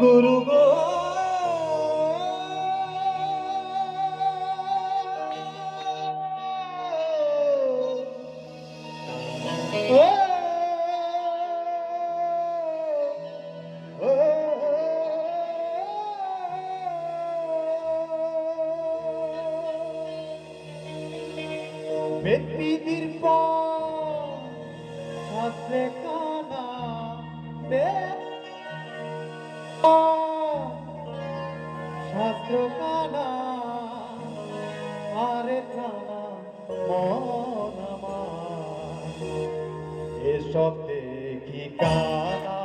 kurban Bebida irmã, você cana, bebida. শাস্ত্র কানা আরে এসব দেখি কানা?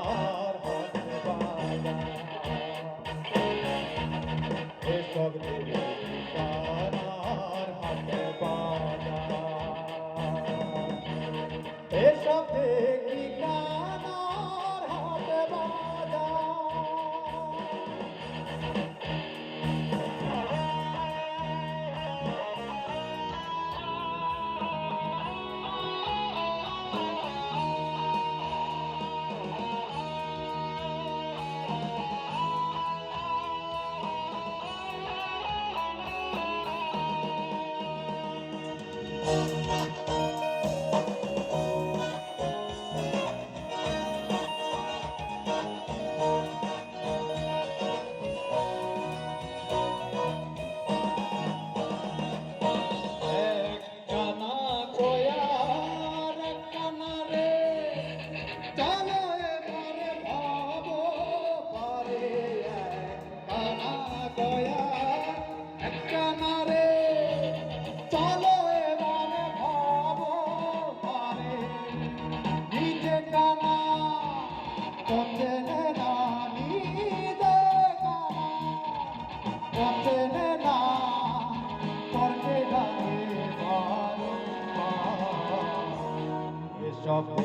of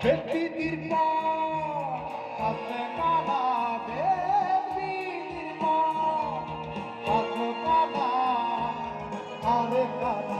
বেটি দীর্ঘা হাতে কালা বেটি দীর্ঘা আরে কালা